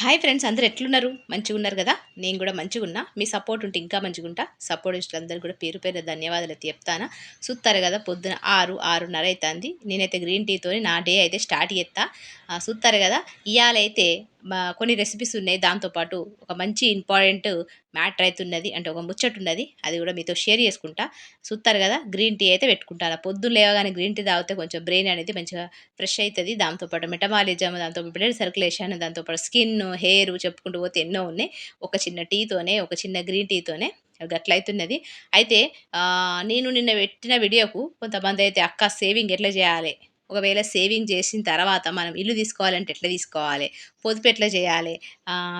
Hi friends అందరు ఎట్లున్నారు? మంచిగా ఉన్నారు కదా? నేను కూడా మంచిగా ఉన్నా మీ సపోర్ట్ ఉంటే ఇంకా మంచిగా ఉంటా సపోర్ట్ ఇష్టం కూడా పేరు పేరు ధన్యవాదాలు అయితే చెప్తాను. చూస్తారు కదా పొద్దున ఆరు ఆరున్నర అవుతుంది నేనైతే గ్రీన్ టీతో నా డే అయితే స్టార్ట్ చేస్తా చూస్తారు కదా ఇవాళైతే కొన్ని రెసిపీస్ ఉన్నాయి. దాంతోపాటు ఒక మంచి ఇంపార్టెంట్ మ్యాటర్ అవుతున్నది అంటే ఒక ముచ్చట ఉన్నది. అది కూడా మీతో షేర్ చేసుకుంటా. చూస్తారు కదా? గ్రీన్ టీ అయితే పెట్టుకుంటాను పొద్దున్న లేవగానే గ్రీన్ టీ తాగితే కొంచెం బ్రెయిన్ అనేది మంచిగా ఫ్రెష్ అవుతుంది దాంతోపాటు మెటమాలిజం దాంతో బ్లడ్ సర్క్యులేషన్ దాంతోపాటు స్కిన్ హెయిర్ చెప్పుకుంటూ పోతే ఎన్నో ఉన్నాయి. ఒక చిన్న టీతోనే ఒక చిన్న గ్రీన్ టీతోనే గట్లయితున్నది అయితే నేను నిన్న పెట్టిన వీడియోకు కొంతమంది అయితే అక్క సేవింగ్ ఎట్లా చేయాలి? ఒకవేళ సేవింగ్ చేసిన తర్వాత మనం ఇల్లు తీసుకోవాలంటే ఎట్లా తీసుకోవాలి? పొదుపు ఎట్లా చేయాలి?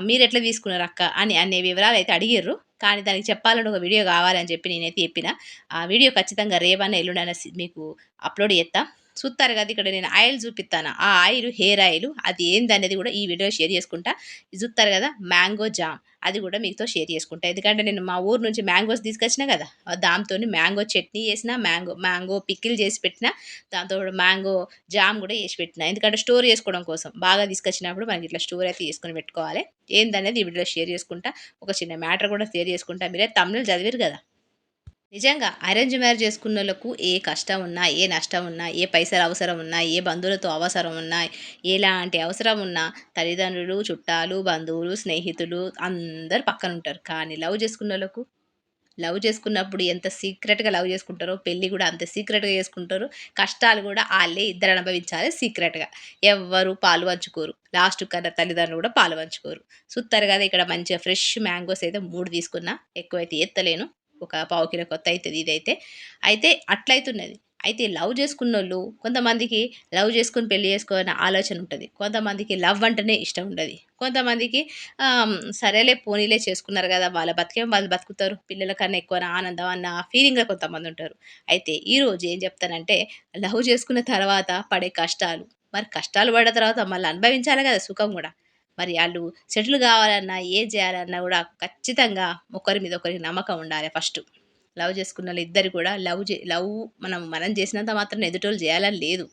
మీరు ఎట్లా తీసుకున్నారు అక్క? అని అనే వివరాలు అయితే అడిగిర్రు. కానీ దానికి చెప్పాలని ఒక వీడియో కావాలని చెప్పి నేనైతే చెప్పిన. ఆ వీడియో ఖచ్చితంగా రేవన్న ఎల్లుండన మీకు అప్లోడ్ చేస్తా. చూస్తారు కదా ఇక్కడ నేను ఆయిల్ చూపిస్తాను ఆ ఆయిల్ హెయిర్ ఆయిల్ అది ఏందనేది కూడా ఈ వీడియో షేర్ చేసుకుంటా. చూస్తారు కదా మ్యాంగో జామ్ అది కూడా మీతో షేర్ చేసుకుంటా. ఎందుకంటే నేను మా ఊరు నుంచి మ్యాంగోస్ తీసుకొచ్చిన కదా దాంతో మ్యాంగో చట్నీ చేసిన మ్యాంగో మ్యాంగో పిక్కిల్ చేసి పెట్టిన దాంతో మ్యాంగో జామ్ కూడా చేసి పెట్టిన. ఎందుకంటే స్టోర్ చేసుకోవడం కోసం బాగా తీసుకొచ్చినప్పుడు మనకి ఇట్లా స్టోర్ అయితే తీసుకొని పెట్టుకోవాలి. ఏందనేది ఈ వీడియోలో షేర్ చేసుకుంటా. ఒక చిన్న మ్యాటర్ కూడా షేర్ చేసుకుంటా. మీరే తమిళ చదివారు కదా. నిజంగా అరేంజ్ మ్యారేజ్ చేసుకున్న వాళ్ళకు ఏ కష్టం ఉన్నా ఏ నష్టం ఉన్నా ఏ పైసలు అవసరం ఉన్నా ఏ బంధువులతో అవసరం ఉన్నా ఎలాంటి అవసరం ఉన్నా తల్లిదండ్రులు చుట్టాలు బంధువులు స్నేహితులు అందరు పక్కన ఉంటారు. కానీ లవ్ చేసుకున్న వాళ్ళకు లవ్ చేసుకున్నప్పుడు ఎంత సీక్రెట్గా లవ్ చేసుకుంటారో పెళ్ళి కూడా అంత సీక్రెట్గా చేసుకుంటారు. కష్టాలు కూడా వాళ్ళే ఇద్దరు అనుభవించాలి సీక్రెట్గా ఎవ్వరు పాలు పంచుకోరు. లాస్ట్ కన్నా తల్లిదండ్రులు కూడా పాలు పంచుకోరు. సుత్తారు కదా ఇక్కడ మంచిగా ఫ్రెష్ మ్యాంగోస్ అయితే మూడు తీసుకున్నా ఎక్కువైతే ఎత్తలేను. ఒక పావు కిలో కొత్త అవుతుంది ఇదైతే. అయితే అట్లయితున్నది అయితే లవ్ చేసుకున్న వాళ్ళు కొంతమందికి లవ్ చేసుకుని పెళ్ళి చేసుకోవాలని ఆలోచన ఉంటుంది. కొంతమందికి లవ్ అంటేనే ఇష్టం ఉండదు. కొంతమందికి సరేలే పోనీలే చేసుకున్నారు కదా వాళ్ళ బతికే వాళ్ళు బతుకుతారు. పిల్లల కన్నా ఎక్కువ ఆనందం అన్న ఫీలింగ్లో కొంతమంది ఉంటారు. అయితే ఈరోజు ఏం చెప్తానంటే లవ్ చేసుకున్న తర్వాత పడే కష్టాలు. మరి కష్టాలు పడిన తర్వాత మళ్ళీ అనుభవించాలి కదా సుఖం కూడా. మరి వాళ్ళు సెటిల్ కావాలన్నా ఏం చేయాలన్నా కూడా ఖచ్చితంగా ఒకరి మీద ఒకరికి నమ్మకం ఉండాలి ఫస్ట్ లవ్ చేసుకున్న వాళ్ళు ఇద్దరు కూడా లవ్ చే లవ్ మనం మనం చేసినంత మాత్రం ఎదుటోళ్ళు చేయాలని లేదు.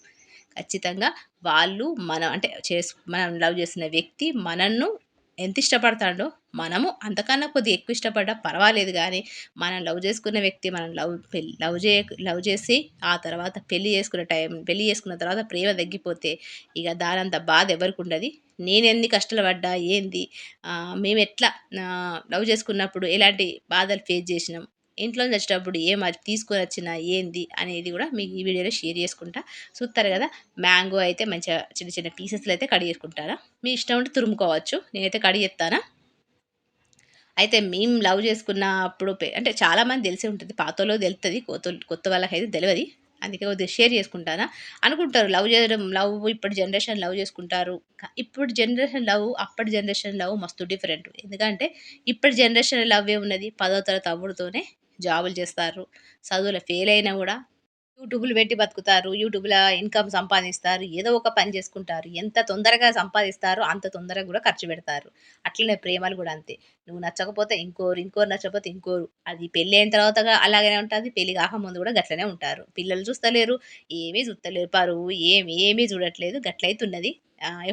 ఖచ్చితంగా వాళ్ళు మనం అంటే చేసు మనం లవ్ చేసిన వ్యక్తి మనల్ని ఎంత ఇష్టపడతాడో మనము అంతకన్నా కొద్దిగా ఎక్కువ ఇష్టపడ్డా పర్వాలేదు కానీ మనం లవ్ చేసుకున్న వ్యక్తి మనం లవ్ లవ్ చే లవ్ చేసి ఆ తర్వాత పెళ్ళి చేసుకున్న టైం పెళ్ళి చేసుకున్న తర్వాత ప్రేమ తగ్గిపోతే ఇక దానంత బాధ ఎవరికి ఉండదు. నేను ఎన్ని కష్టాలు పడ్డా ఏంది? మేము ఎట్లా లవ్ చేసుకున్నప్పుడు ఎలాంటి బాధలు ఫేస్ చేసినాం? ఇంట్లో వచ్చేటప్పుడు ఏం అది తీసుకొని వచ్చినా ఏంది? అనేది కూడా మీకు ఈ వీడియోలో షేర్ చేసుకుంటా. చూస్తారు కదా మ్యాంగో అయితే మంచిగా చిన్న చిన్న పీసెస్లో అయితే కడిగి చేసుకుంటారా మీ ఇష్టం ఉంటే తురుముకోవచ్చు. నేనైతే కడిగి అయితే మేము లవ్ చేసుకున్నప్పుడు అంటే చాలామంది తెలిసే ఉంటుంది. పాతలో తెలుస్తుంది కొత్త కొత్త వాళ్ళకైతే తెలియదు అందుకే కొద్దిగా షేర్ చేసుకుంటానా? అనుకుంటారు లవ్ చేయడం లవ్ ఇప్పటి జనరేషన్ లవ్ చేసుకుంటారు. ఇప్పుడు జనరేషన్ లవ్ అప్పటి జనరేషన్ లవ్ మస్తు డిఫరెంట్. ఎందుకంటే ఇప్పటి జనరేషన్ లవ్ ఏ ఉన్నది. పదో తరగతి అవ్వడుతోనే జాబులు చేస్తారు. చదువులో ఫెయిల్ అయినా కూడా యూట్యూబ్లు పెట్టి బతుకుతారు యూట్యూబ్లో ఇన్కమ్ సంపాదిస్తారు ఏదో ఒక పని చేసుకుంటారు. ఎంత తొందరగా సంపాదిస్తారో అంత తొందరగా కూడా ఖర్చు పెడతారు. అట్లనే ప్రేమలు కూడా అంతే. నువ్వు నచ్చకపోతే ఇంకోరు ఇంకోరు నచ్చకపోతే ఇంకోరు. అది పెళ్ళి అయిన తర్వాత అలాగనే ఉంటుంది. పెళ్ళి కాకముందు కూడా గట్లనే ఉంటారు. పిల్లలు చూస్తలేరు ఏమీ చూస్తలేరు. పరువు ఏమి ఏమీ చూడట్లేదు. గట్లయితున్నది.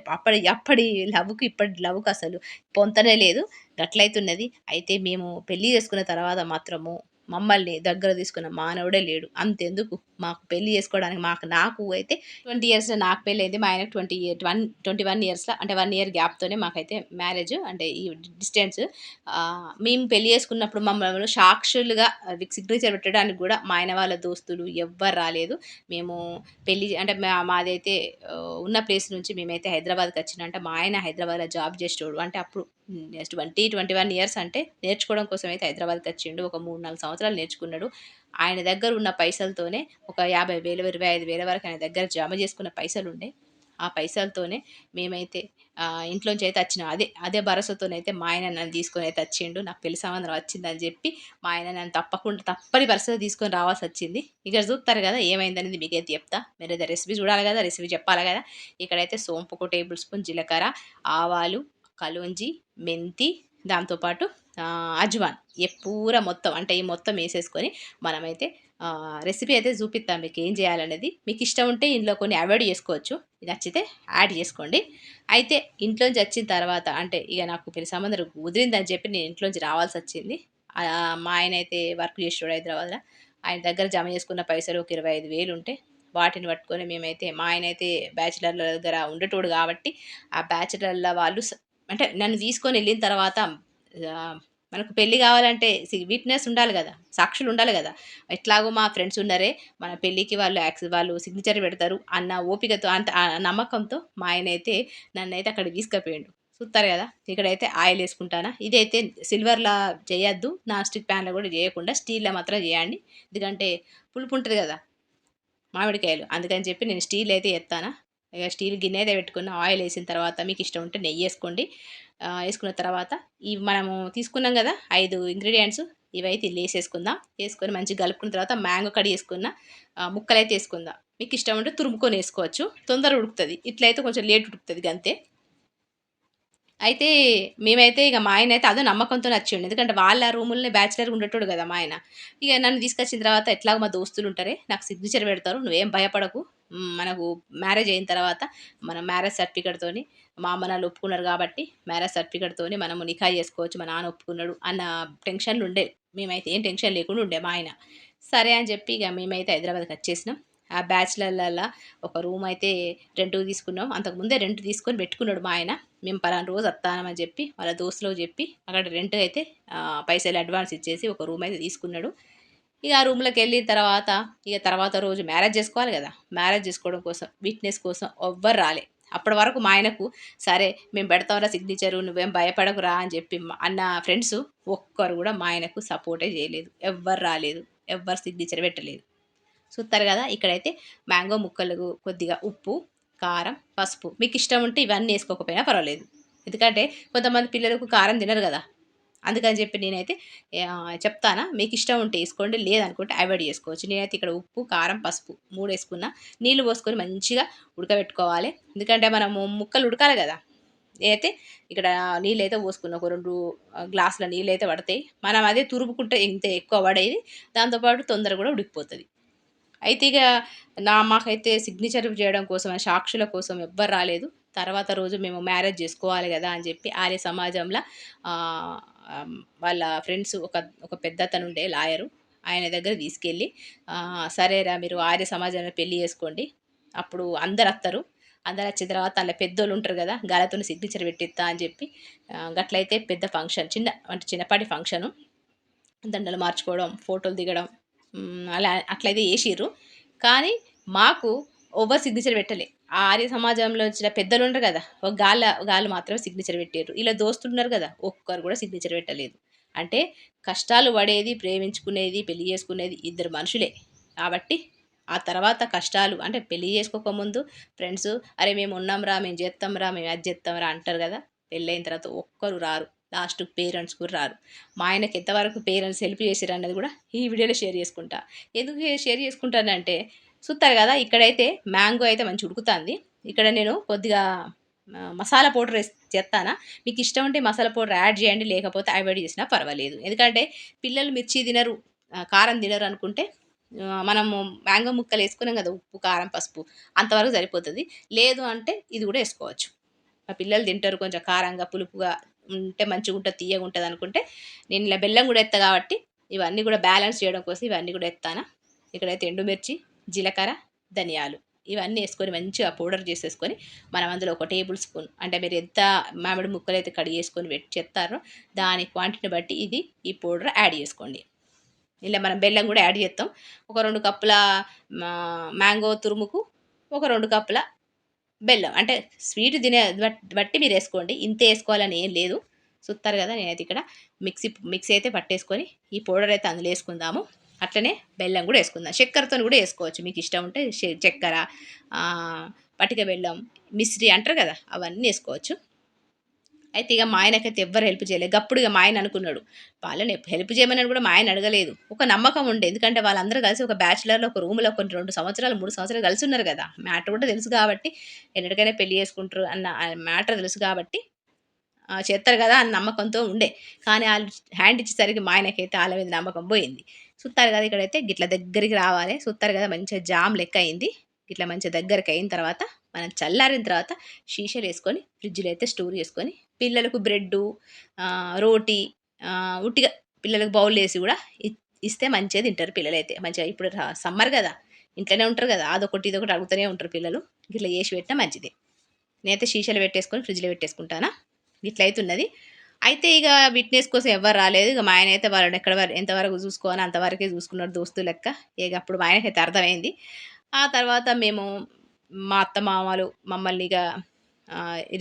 అప్పటి అప్పటి లవ్కు ఇప్పటి లవ్కు అసలు పొంతనే లేదు. గట్లయితున్నది. అయితే మేము పెళ్ళి చేసుకున్న తర్వాత మాత్రము మమ్మల్ని దగ్గర తీసుకున్న మానవుడే లేడు. అంతెందుకు? మాకు పెళ్ళి చేసుకోవడానికి మాకు నాకు అయితే ట్వంటీ ఇయర్స్లో నాకు పెళ్ళి అయింది. మా ఆయనకు twenty year one twenty one ఇయర్స్లో అంటే వన్ ఇయర్ గ్యాప్తోనే మాకైతే మ్యారేజ్ అంటే ఈ డిస్టెన్స్. మేము పెళ్ళి చేసుకున్నప్పుడు మమ్మల్ని సాక్షులుగా సిగ్నేచర్ పెట్టడానికి కూడా మా ఆయన వాళ్ళ దోస్తులు ఎవ్వరు రాలేదు. మేము పెళ్ళి అంటే మాదైతే ఉన్న ప్లేస్ నుంచి మేమైతే హైదరాబాద్కి వచ్చిన. అంటే మా ఆయన హైదరాబాద్లో జాబ్ చేసేవాడు అంటే అప్పుడు ట్వంటీ ట్వంటీ వన్ ఇయర్స్ అంటే నేర్చుకోవడం కోసం అయితే హైదరాబాద్కి వచ్చిండు. ఒక మూడు నాలుగు సంవత్సరాలు నేర్చుకున్నాడు. ఆయన దగ్గర ఉన్న పైసలతోనే ఒక యాభై వేలు ఇరవై ఐదు వేల వరకు ఆయన దగ్గర జమ చేసుకున్న పైసలు ఉండే ఆ పైసలతోనే మేమైతే ఇంట్లోంచి అయితే వచ్చినాం. అదే అదే భరోసాతోనైతే మా ఆయన నన్ను తీసుకొని అయితే వచ్చిండు. నాకు పెళ్ళి సంబంధం వచ్చిందని చెప్పి మా ఆయన నన్ను తప్పకుండా తప్పని పరిస్థితి తీసుకొని రావాల్సి వచ్చింది. ఇక్కడ చూస్తారు కదా ఏమైందనేది మీకైతే చెప్తా. మీరు అయితే రెసిపీ చూడాలి కదా రెసిపీ చెప్పాలి కదా. ఇక్కడైతే సోంపు ఒక టేబుల్ స్పూన్ జీలకర్ర ఆవాలు కలుంజి మెంతి దాంతోపాటు అజ్వాన్. ఏ పూర మొత్తం అంటే ఈ మొత్తం వేసేసుకొని మనమైతే రెసిపీ అయితే చూపిస్తాం మీకు ఏం చేయాలనేది. మీకు ఇష్టం ఉంటే ఇంట్లో కొన్ని అవాయిడ్ చేసుకోవచ్చు. నచ్చితే యాడ్ చేసుకోండి. అయితే ఇంట్లోంచి వచ్చిన తర్వాత అంటే ఇక నాకు పెళ్ళి సంబంధం కుదిరిందని చెప్పి నేను ఇంట్లోంచి రావాల్సి వచ్చింది. మా ఆయన అయితే వర్క్ చేసాడు హైదరాబాద్లో. ఆయన దగ్గర జమ చేసుకున్న పైసలు ఒక ఇరవై ఐదు వేలు ఉంటే వాటిని పట్టుకొని మేమైతే మా ఆయన అయితే బ్యాచిలర్ల దగ్గర ఉండేటోడు కాబట్టి ఆ బ్యాచిలర్ల వాళ్ళు అంటే నన్ను తీసుకొని వెళ్ళిన తర్వాత మనకు పెళ్ళి కావాలంటే విట్నెస్ ఉండాలి కదా సాక్షులు ఉండాలి కదా. ఎట్లాగో మా ఫ్రెండ్స్ ఉన్నారే మన పెళ్ళికి వాళ్ళు యాక్స్ వాళ్ళు సిగ్నేచర్ పెడతారు అన్న ఓపికతో అంత ఆ నమ్మకంతో మా ఆయన అయితే నన్ను అయితే అక్కడ తీసుకుపోయాడు. చూస్తారు కదా ఇక్కడైతే ఆయిల్ వేసుకుంటానా? ఇదైతే సిల్వర్లా చేయొద్దు నాన్ స్టిక్ ప్యాన్లో కూడా చేయకుండా స్టీల్లో మాత్రం చేయండి. ఎందుకంటే పులుపు ఉంటుంది కదా మామిడికాయలు. అందుకని చెప్పి నేను స్టీల్ అయితే ఎత్తానా? ఇక స్టీల్ గిన్నె అయితే పెట్టుకున్న ఆయిల్ వేసిన తర్వాత మీకు ఇష్టం ఉంటే నెయ్యి వేసుకోండి. వేసుకున్న తర్వాత ఇవి మనము తీసుకున్నాం కదా ఐదు ఇంగ్రీడియంట్స్ ఇవైతే ఇల్లు వేసేసుకుందాం. వేసుకొని మంచిగా కలుపుకున్న తర్వాత మ్యాంగో కడి వేసుకున్న ముక్కలైతే ముక్కలు అయితే వేసుకుందాం. మీకు ఇష్టం ఉంటే తురుముకొని వేసుకోవచ్చు. తొందర ఉడుకుతుంది. ఇట్లయితే కొంచెం లేట్ ఉడుకుతుంది అంతే అయితే మేమైతే ఇక మా ఆయన అయితే అదో నమ్మకంతో నచ్చిండు ఎందుకంటే వాళ్ళ రూముల్ని బ్యాచిలర్ ఉండేటోడు కదా మా ఆయన. ఇక నన్ను తీసుకొచ్చిన తర్వాత ఎట్లాగో మా దోస్తులు ఉంటారే నాకు సిగ్నేచర్ పెడతారు. నువ్వేం భయపడకు. మనకు మ్యారేజ్ అయిన తర్వాత మన మ్యారేజ్ సర్టిఫికేట్తోని మా అమ్మ నాన్న ఒప్పుకున్నారు కాబట్టి మ్యారేజ్ సర్టిఫికేట్తోని మనము నిఖా చేసుకోవచ్చు మా నాన్న ఒప్పుకున్నాడు అన్న టెన్షన్లు ఉండే. మేమైతే ఏం టెన్షన్ లేకుండా ఉండే మా ఆయన. సరే అని చెప్పి ఇక మేమైతే హైదరాబాద్కి వచ్చేసినాం. ఆ బ్యాచిలర్లలో ఒక రూమ్ అయితే రెంట్ తీసుకున్నాం. అంతకుముందే రెంట్ తీసుకొని పెట్టుకున్నాడు మా ఆయన. మేము పలానా రోజు వస్తామని చెప్పి వాళ్ళ దోస్తులో చెప్పి అక్కడ రెంట్ అయితే పైసలు అడ్వాన్స్ ఇచ్చేసి ఒక రూమ్ అయితే తీసుకున్నాడు. ఇక ఆ రూమ్లోకి వెళ్ళిన తర్వాత ఇక తర్వాత రోజు మ్యారేజ్ చేసుకోవాలి కదా. మ్యారేజ్ చేసుకోవడం కోసం విట్నెస్ కోసం ఎవ్వరు రాలే. అప్పటి వరకు మా ఆయనకు సరే మేము పెడతాంరా సిగ్నేచరు నువ్వేం భయపడకురా అని చెప్పి మా- అన్న ఫ్రెండ్స్ ఒక్కరు కూడా మా ఆయనకు సపోర్టే చేయలేదు. ఎవ్వరు రాలేదు. ఎవ్వరు సిగ్నేచర్ పెట్టలేదు. చూస్తారు కదా ఇక్కడైతే మ్యాంగో ముక్కలు కొద్దిగా ఉప్పు కారం పసుపు. మీకు ఇష్టం ఉంటే ఇవన్నీ వేసుకోకపోయినా పర్వాలేదు. ఎందుకంటే కొంతమంది పిల్లలకు కారం తినరు కదా. అందుకని చెప్పి నేనైతే చెప్తానా మీకు ఇష్టం ఉంటే వేసుకోండి లేదనుకుంటే అవాయిడ్ చేసుకోవచ్చు. నేనైతే ఇక్కడ ఉప్పు కారం పసుపు మూడు వేసుకున్నా. నీళ్ళు పోసుకొని మంచిగా ఉడకబెట్టుకోవాలి. ఎందుకంటే మనము ముక్కలు ఉడకాలి కదా. అయితే ఇక్కడ నీళ్ళు అయితే పోసుకున్నాం ఒక రెండు గ్లాసుల నీళ్ళు అయితే పడతాయి. మనం అదే తురుపుకుంటే ఇంత ఎక్కువ పడేది దాంతోపాటు తొందరగా కూడా ఉడికిపోతుంది. అయితే ఇక నా మాకైతే సిగ్నేచర్ చేయడం కోసం సాక్షుల కోసం ఎవ్వరు రాలేదు. తర్వాత రోజు మేము మ్యారేజ్ చేసుకోవాలి కదా అని చెప్పి ఆర్య సమాజంలో వాళ్ళ ఫ్రెండ్స్ ఒక ఒక పెద్ద అతను ఉండే లాయరు ఆయన దగ్గర తీసుకెళ్ళి సరేరా మీరు ఆర్య సమాజంలో పెళ్ళి చేసుకోండి. అప్పుడు అందరు వస్తారు అందరు వచ్చిన తర్వాత అలా పెద్దోళ్ళు ఉంటారు కదా గాలతో సిగ్నేచర్ పెట్టిస్తా అని చెప్పి గట్లయితే పెద్ద ఫంక్షన్ చిన్న అంటే చిన్నపాటి ఫంక్షను దండలు మార్చుకోవడం ఫోటోలు దిగడం అలా అట్లయితే వేసిర్రు కానీ మాకు ఓవర్ సిగ్నేచర్ పెట్టలే. ఆ ఆర్య సమాజంలో వచ్చిన పెద్దలు ఉంటారు కదా. ఒక గాల గాలు మాత్రమే సిగ్నేచర్ పెట్టారు ఇలా దోస్తున్నారు కదా ఒక్కరు కూడా సిగ్నేచర్ పెట్టలేదు. అంటే కష్టాలు పడేది ప్రేమించుకునేది పెళ్ళి చేసుకునేది ఇద్దరు మనుషులే. కాబట్టి ఆ తర్వాత కష్టాలు అంటే పెళ్ళి చేసుకోకముందు ఫ్రెండ్స్ అరే మేము ఉన్నాంరా మేము చేస్తాంరా మేము అది చేస్తాంరా అంటారు కదా. పెళ్ళైన తర్వాత ఒక్కరు రారు. లాస్ట్ పేరెంట్స్ కూడా రారు. మా ఆయనకి ఎంతవరకు పేరెంట్స్ హెల్ప్ చేశారు అన్నది కూడా ఈ వీడియోలో షేర్ చేసుకుంటా. ఎందుకు షేర్ చేసుకుంటానంటే చూస్తారు కదా ఇక్కడైతే మ్యాంగో అయితే మంచి ఉడుకుతుంది. ఇక్కడ నేను కొద్దిగా మసాలా పౌడర్ వేసి చేస్తానా మీకు ఇష్టం ఉంటే మసాలా పౌడర్ యాడ్ చేయండి లేకపోతే అవాయిడ్ చేసినా పర్వాలేదు. ఎందుకంటే పిల్లలు మిర్చి తినరు కారం తినరు అనుకుంటే మనము మ్యాంగో ముక్కలు వేసుకున్నాం కదా ఉప్పు కారం పసుపు అంతవరకు సరిపోతుంది. లేదు అంటే ఇది కూడా వేసుకోవచ్చు. మా పిల్లలు తింటారు కొంచెం కారంగా పులుపుగా ఉంటే మంచిగా ఉంటుంది తీయగా ఉంటుంది అనుకుంటే నేను ఇలా బెల్లం కూడా ఎత్తా కాబట్టి ఇవన్నీ కూడా బ్యాలెన్స్ చేయడం కోసం ఇవన్నీ కూడా ఎత్తానా. ఇక్కడైతే ఎండుమిర్చి జీలకర్ర ధనియాలు ఇవన్నీ వేసుకొని మంచిగా పౌడర్ చేసేసుకొని మనం అందులో ఒక టేబుల్ స్పూన్ అంటే మీరు ఎంత మామిడి ముక్కలు అయితే కడిగి వేసుకొని పెట్టి చెప్తారో దాని క్వాంటిటీని బట్టి ఇది ఈ పౌడర్ యాడ్ చేసుకోండి. ఇలా మనం బెల్లం కూడా యాడ్ చేస్తాం. ఒక రెండు కప్పుల మా- మ్యాంగో తురుముకు ఒక రెండు కప్పుల బెల్లం అంటే స్వీట్ తినే బట్- బట్టి మీరు వేసుకోండి. ఇంత వేసుకోవాలని ఏం లేదు. చూస్తారు కదా నేనైతే ఇక్కడ మిక్సీ మిక్సీ అయితే పట్టేసుకొని ఈ పౌడర్ అయితే అందులో వేసుకుందాము. అట్లనే బెల్లం కూడా వేసుకుందాం. చక్కెరతో కూడా వేసుకోవచ్చు. మీకు ఇష్టం ఉంటే చక్కెర పటిక బెల్లం మిశ్రీ అంటారు కదా అవన్నీ వేసుకోవచ్చు. అయితే ఇక మా ఆయనకైతే ఎవ్వరు హెల్ప్ చేయలేదు. అప్పుడు ఇక మా ఆయన అనుకున్నాడు వాళ్ళని హెల్ప్ చేయమని కూడా మా ఆయన అడగలేదు. ఒక నమ్మకం ఉండే. ఎందుకంటే వాళ్ళందరూ కలిసి ఒక బ్యాచులర్లో ఒక రూమ్లో కొన్ని రెండు సంవత్సరాలు మూడు సంవత్సరాలు కలిసి ఉన్నారు కదా. మ్యాటర్ కూడా తెలుసు కాబట్టి ఎన్నటికైనా పెళ్ళి చేసుకుంటారు అన్న మ్యాటర్ తెలుసు కాబట్టి చేస్తారు కదా అన్న నమ్మకంతో ఉండే. కానీ వాళ్ళు హ్యాండ్ ఇచ్చేసరికి మా ఆయనకైతే వాళ్ళ మీద నమ్మకం పోయింది. సుత్తారు కదా ఇక్కడైతే గిట్ల దగ్గరికి రావాలి. సుత్తారు కదా మంచిగా జామ్ లెక్క అయింది ఇట్లా మంచిగా దగ్గరికి అయిన తర్వాత మనం చల్లారిన తర్వాత షీషలు వేసుకొని ఫ్రిడ్జ్లో అయితే స్టోర్ చేసుకొని పిల్లలకు బ్రెడ్ రోటీ ఉట్టిగా పిల్లలకు బౌల్ వేసి కూడా ఇస్తే మంచిగా తింటారు పిల్లలైతే. మంచిగా ఇప్పుడు సమ్మర్ కదా ఇంట్లోనే ఉంటారు కదా అదొకటి ఇదొకటి అడుగుతూనే ఉంటారు పిల్లలు. ఇట్లా చేసి పెట్టినా మంచిది. నేనైతే షీషలు పెట్టేసుకొని ఫ్రిడ్జ్లో పెట్టేసుకుంటానా? ఇట్లా అవుతున్నది అయితే ఇక విట్నెస్ కోసం ఎవరు రాలేదు. ఇక మా ఆయన అయితే వాళ్ళు ఎక్కడ ఎంతవరకు చూసుకోవాలి అంతవరకే చూసుకున్నారు దోస్తు లెక్క. ఇక అప్పుడు మా ఆయనకైతే అర్థమైంది. ఆ తర్వాత మేము మా అత్త మామలు మమ్మల్ని ఇక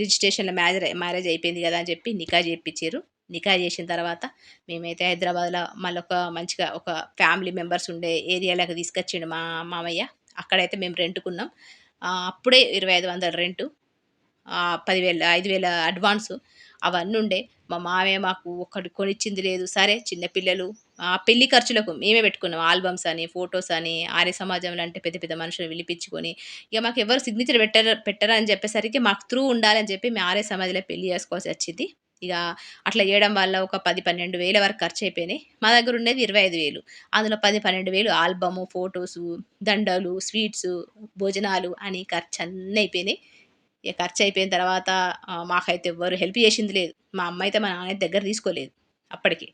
రిజిస్ట్రేషన్లో మ్యారేజ్ మ్యారేజ్ అయిపోయింది కదా అని చెప్పి నికా చేయించారు నికా చేసిన తర్వాత మేమైతే హైదరాబాద్లో మళ్ళీ ఒక మంచిగా ఒక ఫ్యామిలీ మెంబర్స్ ఉండే ఏరియాలోకి తీసుకొచ్చిండు మా మామయ్య. అక్కడైతే మేము రెంట్కున్నాం. అప్పుడే ఇరవై ఐదు వందల రెంటు. పదివేల ఐదు వేల అడ్వాన్సు. అవన్నీ ఉండే మా మామే మాకు ఒక్కటి కొనిచ్చింది లేదు. సరే చిన్నపిల్లలు ఆ పెళ్ళి ఖర్చులకు మేమే పెట్టుకున్నాం. ఆల్బమ్స్ అని ఫొటోస్ అని ఆర్య సమాజంలో అంటే పెద్ద పెద్ద మనుషులు పిలిపించుకొని. ఇక మాకు ఎవరు సిగ్నేచర్ పెట్టర పెట్టరని చెప్పేసరికి మాకు త్రూ ఉండాలని చెప్పి మేము ఆర్య సమాజంలో పెళ్ళి చేసుకోవాల్సి వచ్చింది. ఇక అట్లా చేయడం వల్ల ఒక పది పన్నెండు వేల వరకు ఖర్చు అయిపోయినాయి. మా దగ్గర ఉండేది ఇరవై ఐదు వేలు. అందులో పది పన్నెండు వేలు ఆల్బము ఫొటోసు దండలు స్వీట్స్ భోజనాలు అని ఖర్చు అన్నీ అయిపోయినాయి. ఇక ఖర్చు అయిపోయిన తర్వాత మాకైతే ఎవ్వరు హెల్ప్ చేసింది లేదు. మా అమ్మ అయితే మా నాన్న దగ్గర తీసుకోలేదు అప్పటికి.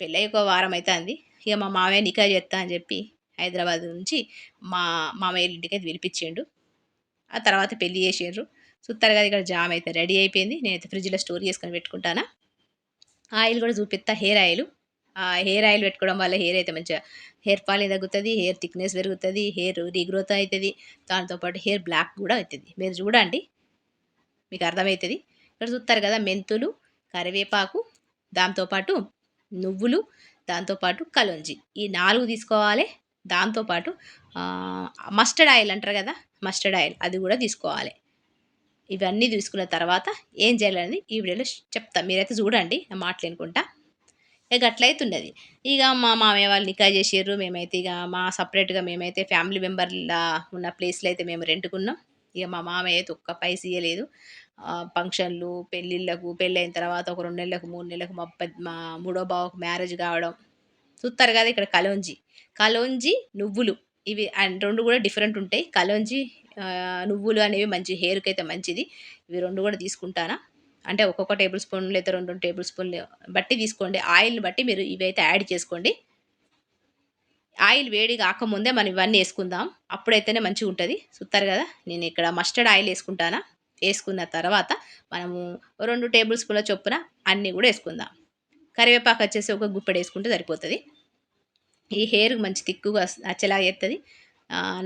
పెళ్ళి ఒక వారం అవుతుంది ఇక మా మామయ్య నికా చేస్తా అని చెప్పి హైదరాబాద్ నుంచి మా మామయ్య ఇంటికి అయితే పిలిపించిండు. ఆ తర్వాత పెళ్ళి చేసిండ్రు. సుత్తారు కదా ఇక్కడ జామ్ అయితే రెడీ అయిపోయింది. నేనైతే ఫ్రిడ్జ్లో స్టోర్ చేసుకొని పెట్టుకుంటానా. ఆయిల్ కూడా చూపిస్తా హెయిర్ ఆయిల్. ఆ హెయిర్ ఆయిల్ పెట్టుకోవడం వల్ల హెయిర్ అయితే మంచిగా హెయిర్ ఫాల్ తగ్గుతుంది హెయిర్ థిక్నెస్ పెరుగుతుంది హెయిర్ రీగ్రోత్ అవుతుంది. దాంతోపాటు హెయిర్ బ్లాక్ కూడా అవుతుంది. మీరు చూడండి. మీకు అర్థమవుతుంది ఇక్కడ చూస్తారు కదా మెంతులు కరివేపాకు దాంతోపాటు నువ్వులు దాంతోపాటు కలుంజి. ఈ నాలుగు తీసుకోవాలి. దాంతోపాటు మస్టర్డ్ ఆయిల్ అంటారు కదా మస్టర్డ్ ఆయిల్ అది కూడా తీసుకోవాలి. ఇవన్నీ తీసుకున్న తర్వాత ఏం చేయాలని ఈ వీడియోలో చెప్తా. మీరైతే చూడండి నా మాట్లాడుకుంటా ఇక అట్లయితున్నది. ఇక మా మామయ్య వాళ్ళు నికా చేసారు మేమైతే ఇక మా సపరేట్గా మేమైతే ఫ్యామిలీ మెంబర్లా ఉన్న ప్లేస్లో అయితే మేము రెంట్కున్నాం ఇక మా మామయ్య అయితే ఒక్క పైస ఇవ్వలేదు ఫంక్షన్లు పెళ్ళిళ్ళకు పెళ్ళైన తర్వాత ఒక రెండు నెలలకు మూడు నెలలకు మా పెద్ద మా మూడో బావకు మ్యారేజ్ కావడం. చూస్తారు కదా ఇక్కడ కలోంజి. కలోంజి నువ్వులు. ఇవి అండ్ రెండు కూడా డిఫరెంట్ ఉంటాయి. కలోంజి నువ్వులు అనేవి మంచి హెయిర్కి అయితే మంచిది. ఇవి రెండు కూడా తీసుకుంటానా? అంటే ఒక్కొక్క టేబుల్ స్పూన్ లేదా రెండు రెండు టేబుల్ స్పూన్లు బట్టి తీసుకోండి. ఆయిల్ని బట్టి మీరు ఇవైతే యాడ్ చేసుకోండి. ఆయిల్ వేడి కాకముందే మనం ఇవన్నీ వేసుకుందాం. అప్పుడైతేనే మంచిగా ఉంటుంది. చూస్తారు కదా? నేను ఇక్కడ మస్టర్డ్ ఆయిల్ వేసుకుంటానా? వేసుకున్న తర్వాత మనము రెండు టేబుల్ స్పూన్ల చొప్పున అన్నీ కూడా వేసుకుందాం. కరివేపాకు వచ్చేసి ఒక గుప్పెడు వేసుకుంటే సరిపోతుంది. ఈ హెయిర్ మంచి తిక్కుగా వచ్చేలా అవుతుంది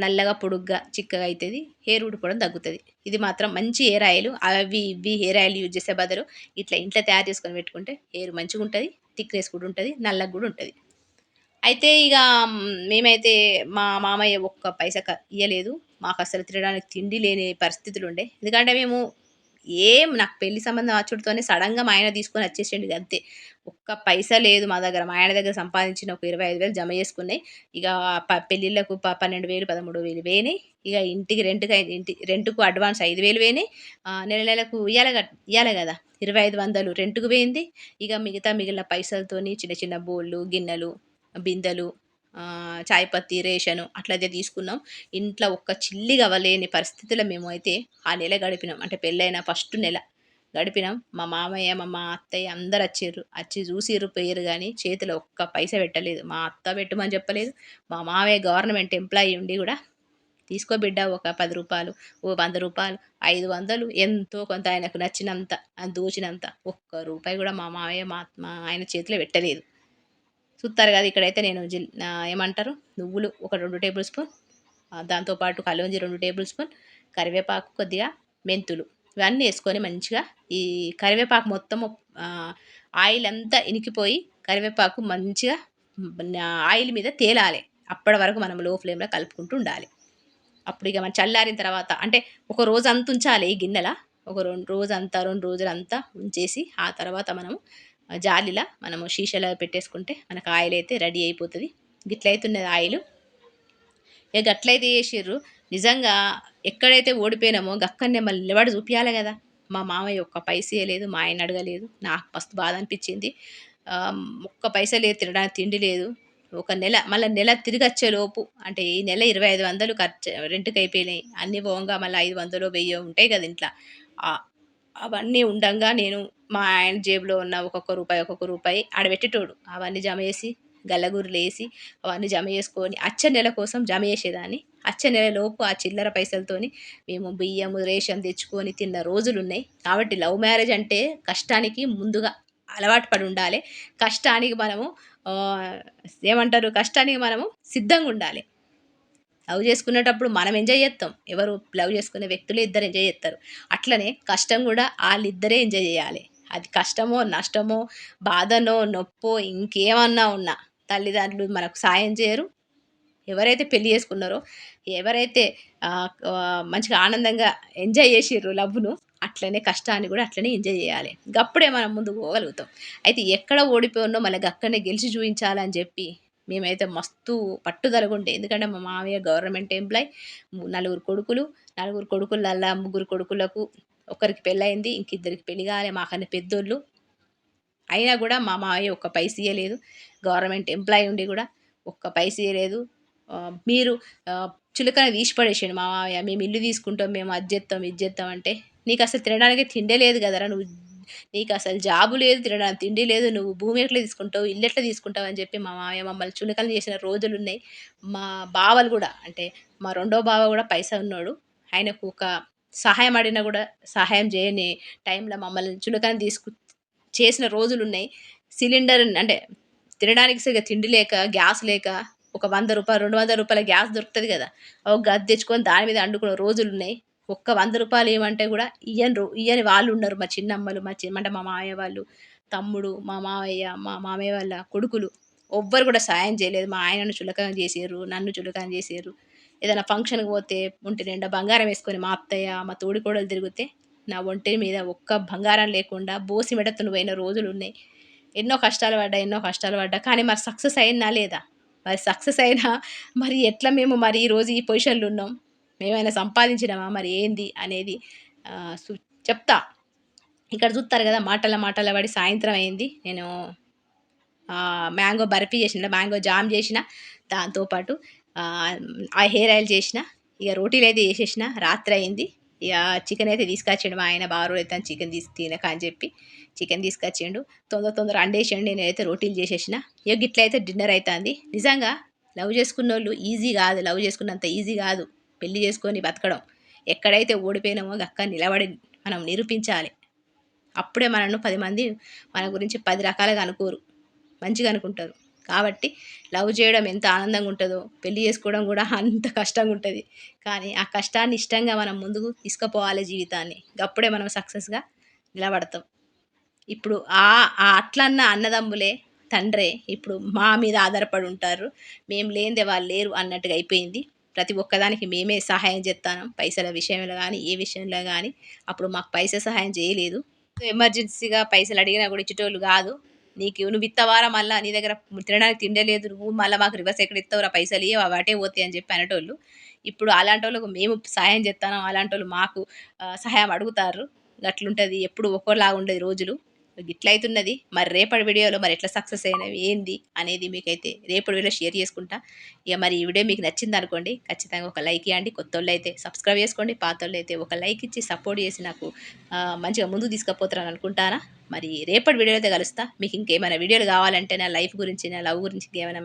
నల్లగా పొడుగ్గా చిక్కగా అవుతుంది హెయిర్ ఊడిపోవడం తగ్గుతుంది. ఇది మాత్రం మంచి హెయిర్ ఆయిల్. అవి ఇవి హెయిర్ ఆయిల్ యూజ్ చేసే బదులు ఇట్లా ఇంట్లో తయారు చేసుకొని పెట్టుకుంటే హెయిర్ మంచిగా ఉంటుంది. థిక్నెస్ కూడా ఉంటుంది. నల్లగా కూడా ఉంటుంది. అయితే ఇక మేమైతే మా మామయ్య ఒక్క పైసా క- ఇయ్యలేదు. మాకు అసలు తినడానికి తిండి లేని పరిస్థితులు ఉండే ఎందుకంటే మేము ఏం నాకు పెళ్ళి సంబంధం అచ్చుడుతోనే సడన్గా మా ఆయన తీసుకొని వచ్చేసిండు అంతే. ఒక్క పైసా లేదు మా దగ్గర. మా ఆయన దగ్గర సంపాదించిన ఒక ఇరవై ఐదు వేలు జమ చేసుకున్నాయి. ఇక ప పెళ్ళిళ్ళకు ప పన్నెండు వేలు పదమూడు వేలు వేయినాయి ఇక ఇంటికి రెంట్కి ఇంటి రెంట్కు అడ్వాన్స్ ఐదు వేలు వేయినాయి నెల నెలకు ఇవ్వాలి ఇవ్వాలి కదా. ఇరవై ఐదు వందలు రెంట్కు పోయింది. ఇక మిగతా మిగిలిన పైసలతోని చిన్న చిన్న బోళ్ళు గిన్నెలు బిందెలు చాయ్ పత్తి రేషను అట్లయితే తీసుకున్నాం. ఇంట్లో ఒక్క చిల్లి కవ్వలేని పరిస్థితిలో మేము అయితే ఆ నెల గడిపినాం. అంటే పెళ్ళైన ఫస్ట్ నెల గడిపినాం. మా మామయ్య మా మా అత్తయ్య అందరు వచ్చిర్రు వచ్చి చూసిర్రు పోయారు కానీ చేతిలో ఒక్క పైసా పెట్టలేదు. మా అత్త పెట్టమని చెప్పలేదు. మా మామయ్య గవర్నమెంట్ ఎంప్లాయీ ఉండి కూడా తీసుకో బిడ్డ ఒక పది రూపాయలు ఓ వంద రూపాయలు ఐదు వందలు ఎంతో కొంత ఆయనకు నచ్చినంత దోచినంత ఒక్క రూపాయి కూడా మా మామయ్య మా ఆయన చేతిలో పెట్టలేదు. చూస్తారు కదా ఇక్కడైతే నేను జిల్ ఏమంటారు? నువ్వులు ఒక రెండు టేబుల్ స్పూన్ దాంతోపాటు కలోంజి రెండు టేబుల్ స్పూన్ కరివేపాకు కొద్దిగా మెంతులు. ఇవన్నీ వేసుకొని మంచిగా ఈ కరివేపాకు మొత్తం ఆయిల్ అంతా ఇనికిపోయి కరివేపాకు మంచిగా ఆయిల్ మీద తేలాలి. అప్పటి వరకు మనం లో ఫ్లేమ్లో కలుపుకుంటూ ఉండాలి. అప్పుడు ఇక మనం చల్లారిన తర్వాత అంటే ఒక రోజు అంత ఉంచాలి ఈ గిన్నెల. ఒక రెండు రోజు అంతా రెండు రోజులు అంతా ఉంచేసి ఆ తర్వాత మనము జాలిలా మనము షీషలో పెట్టేసుకుంటే మనకు ఆయిల్ అయితే రెడీ అయిపోతుంది. గిట్లయితున్నది ఆయిల్. ఇక గట్లయితే చేసిర్రు. నిజంగా ఎక్కడైతే ఓడిపోయినామో గక్కడనే మళ్ళీ నిలబడి చూపించాలి కదా. మా మామయ్య ఒక్క పైసే లేదు మా ఆయన అడగలేదు. నాకు మస్తు బాధ అనిపించింది. ఒక్క పైసా లేదు తినడానికి తిండి లేదు. ఒక నెల మళ్ళీ నెల తిరిగొచ్చే లోపు అంటే ఈ నెల ఇరవై ఐదు వందలు ఖర్చు రెంట్కి అయిపోయినాయి. అన్ని పోగా మళ్ళీ ఐదు వందలు వెయ్యి ఉంటాయి కదా ఇంట్లో. అవన్నీ ఉండంగా నేను మా ఆయన జేబులో ఉన్న ఒక్కొక్క రూపాయి ఒక్కొక్క రూపాయి ఆడబెట్టేటోడు. అవన్నీ జమ చేసి గల్లగూరులు వేసి అవన్నీ జమ చేసుకొని అచ్చ నెల కోసం జమ చేసేదాన్ని. అచ్చ నెల లోపు ఆ చిల్లర పైసలతోని మేము బియ్యం రేషన్ తెచ్చుకొని తిన్న రోజులు ఉన్నాయి కాబట్టి లవ్ మ్యారేజ్ అంటే కష్టానికి ముందుగా అలవాటు పడి ఉండాలి. కష్టానికి మనము ఏమంటారు? కష్టానికి మనము సిద్ధంగా ఉండాలి. లవ్ చేసుకునేటప్పుడు మనం ఎంజాయ్ చేస్తాం. ఎవరు లవ్ చేసుకునే వ్యక్తులు ఇద్దరు ఎంజాయ్ చేస్తారు. అట్లనే కష్టం కూడా వాళ్ళిద్దరే ఎంజాయ్ చేయాలి. అది కష్టమో నష్టమో బాధనో నొప్పో ఇంకేమన్నా ఉన్నా తల్లిదండ్రులు మనకు సాయం చేయరు. ఎవరైతే పెళ్ళి చేసుకున్నారో ఎవరైతే మంచిగా ఆనందంగా ఎంజాయ్ చేసిర్రు లవ్ను అట్లనే కష్టాన్ని కూడా అట్లనే ఎంజాయ్ చేయాలి. గప్పుడే మనం ముందు పోగలుగుతాం. అయితే ఎక్కడ ఓడిపోయినో మళ్ళీ అక్కడనే గెలిచి చూపించాలని చెప్పి మేమైతే మస్తు పట్టుదలగా ఉండే ఎందుకంటే మా మామయ్య గవర్నమెంట్ ఎంప్లాయ్ నలుగురు కొడుకులు నలుగురు కొడుకులల్లా ముగ్గురు కొడుకులకు ఒకరికి పెళ్ళయింది ఇంక ఇద్దరికి పెళ్ళి కాలే మాకన్నా పెద్దోళ్ళు. అయినా కూడా మా మామయ్య ఒక్క పైసీ ఇయ్యలేదు. గవర్నమెంట్ ఎంప్లాయ్ ఉండి కూడా ఒక్క పైసీ ఇయ్యలేదు. మీరు చులకన తీసి పడేసాడు మా మామయ్య. మేము ఇల్లు తీసుకుంటాం మేము అది చేస్తాం ఇది చేస్తాం అంటే నీకు అసలు తినడానికి తిండే లేదు కదరా నువ్వు నీకు అసలు జాబు లేదు తినడానికి తిండి లేదు నువ్వు భూమి ఎట్లా తీసుకుంటావు ఇల్లు ఎట్లా తీసుకుంటావు అని చెప్పి మా మామయ్య మమ్మల్ని చులకన చేసిన రోజులు ఉన్నాయి మా బావలు కూడా అంటే మా రెండో బావ కూడా పైసా ఉన్నాడు. ఆయనకు ఒక సహాయం అడిగినా కూడా సహాయం చేయని టైంలో మమ్మల్ని చులకన తీసుకు చేసిన రోజులు ఉన్నాయి సిలిండర్ అంటే తినడానికి సరిగ్గా తిండి లేక గ్యాస్ లేక ఒక వంద రూపాయలు రెండు వందల రూపాయల గ్యాస్ దొరుకుతుంది కదా ఒక గది తెచ్చుకొని దాని మీద వండుకున్న రోజులు ఉన్నాయి ఒక్క వంద రూపాయలు ఏమంటే కూడా ఇయ్యను రో ఇయ్యని వాళ్ళు ఉన్నారు మా చిన్నమ్మలు మా చి అంటే మా మామయ్య వాళ్ళు తమ్ముడు మా మామయ్య మా మామయ్య వాళ్ళ కొడుకులు. ఎవ్వరు కూడా సాయం చేయలేదు. మా ఆయనను చులకన చేసారు నన్ను చులకన చేసారు ఏదైనా ఫంక్షన్కి పోతే ఒంటి నిండా బంగారం వేసుకొని మా అత్తయ్య మా తోడికోడలు తిరిగితే నా ఒంటి మీద ఒక్క బంగారం లేకుండా బోసి మెడతను పోయిన రోజులు ఉన్నాయి. ఎన్నో కష్టాలు పడ్డా ఎన్నో కష్టాలు పడ్డా. కానీ మరి సక్సెస్ అయినా లేదా? మరి సక్సెస్ అయినా మరి ఎట్లా మేము మరి ఈరోజు ఈ పొజిషన్లో ఉన్నాం? మేమైనా సంపాదించినామా? మరి ఏంది? అనేది చెప్తా. ఇక్కడ చూస్తారు కదా మాటల మాటల పడి సాయంత్రం అయింది. నేను మ్యాంగో బర్ఫీ చేసిన మ్యాంగో జామ్ చేసిన దాంతోపాటు ఆ, హెయిర్ ఆయిల్ చేసిన ఇక రోటీలు అయితే చేసేసిన రాత్రి అయింది. ఇక చికెన్ అయితే తీసుకొచ్చిండు మా ఆయన బాగా రోజు అయితే చికెన్ తీసి తినక అని చెప్పి చికెన్ తీసుకొచ్చిండు. తొందర తొందర నేను నేనైతే రోటీలు చేసేసిన. ఇక గిట్ల అయితే డిన్నర్ అవుతుంది నిజంగా లవ్ చేసుకున్న వాళ్ళు ఈజీ కాదు లవ్ చేసుకున్నంత ఈజీ కాదు. పెళ్ళి చేసుకొని బతకడం. ఎక్కడైతే ఓడిపోయినామో అక్కడ నిలబడి మనం నిరూపించాలి. అప్పుడే మనను పది మంది మన గురించి పది రకాలుగా అనుకోరు. మంచిగా అనుకుంటారు. కాబట్టి లవ్ చేయడం ఎంత ఆనందంగా ఉంటుందో పెళ్ళి చేసుకోవడం కూడా అంత కష్టంగా ఉంటుంది. కానీ ఆ కష్టాన్ని ఇష్టంగా మనం ముందుకు తీసుకుపోవాలి జీవితాన్ని. అప్పుడే మనం సక్సెస్గా నిలబడతాం. ఇప్పుడు ఆ ఆ అట్లన్న అన్నదమ్ములే తండ్రే ఇప్పుడు మా మీద ఆధారపడి ఉంటారు. మేము లేనిదే వాళ్ళు లేరు అన్నట్టుగా అయిపోయింది. ప్రతి ఒక్కదానికి మేమే సహాయం చేస్తాను. పైసల విషయంలో కానీ ఏ విషయంలో కానీ అప్పుడు మాకు పైస సహాయం చేయలేదు. ఎమర్జెన్సీగా పైసలు అడిగినా కూడా ఇచ్చేటోళ్ళు కాదు. నీకు నువ్వు ఇత్తవారా మళ్ళీ నీ దగ్గర తినడానికి తిండలేదు నువ్వు మళ్ళీ మాకు రివర్స్ ఎక్కడ ఇస్తావురా పైసలు ఇవ్వ వాటే పోతాయి అని చెప్పి అనేటోళ్ళు. ఇప్పుడు అలాంటి వాళ్ళకు మేము సహాయం చేస్తాను. అలాంటి వాళ్ళు మాకు సహాయం అడుగుతారు. అట్లుంటుంది. ఎప్పుడు ఒక్కోలాగా ఉండేది రోజులు. ఇట్లా అవుతున్నది మరి రేపటి వీడియోలో మరి ఎట్లా సక్సెస్ అయినవి ఏంది అనేది మీకైతే రేపటి వీడియోలో షేర్ చేసుకుంటా. ఇక మరి ఈ వీడియో మీకు నచ్చింది అనుకోండి ఖచ్చితంగా ఒక లైక్ ఇవ్వండి కొత్త వాళ్ళు అయితే సబ్స్క్రైబ్ చేసుకోండి. పాత వాళ్ళు అయితే ఒక లైక్ ఇచ్చి సపోర్ట్ చేసి నాకు మంచిగా ముందుకు తీసుకుపోతారని అనుకుంటారా? మరి రేపటి వీడియోలో అయితే కలుస్తా. మీకు ఇంకేమైనా వీడియోలు కావాలంటే నా లైఫ్ గురించి నా లవ్ గురించి ఇంకేమైనా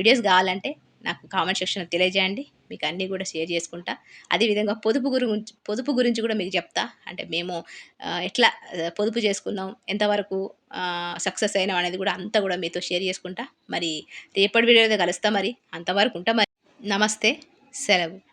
వీడియోస్ కావాలంటే నాకు కామెంట్ సెక్షన్లో తెలియజేయండి. మీకు అన్నీ కూడా షేర్ చేసుకుంటా. అదేవిధంగా పొదుపు గురించి పొదుపు గురించి కూడా మీకు చెప్తా. అంటే మేము ఎట్లా పొదుపు చేసుకున్నాం ఎంతవరకు సక్సెస్ అయినాం అనేది కూడా అంతా కూడా మీతో షేర్ చేసుకుంటా. మరి రేపటి వీడియో కలుస్తా మరి. అంతవరకు ఉంటా మరి. నమస్తే. సెలవు.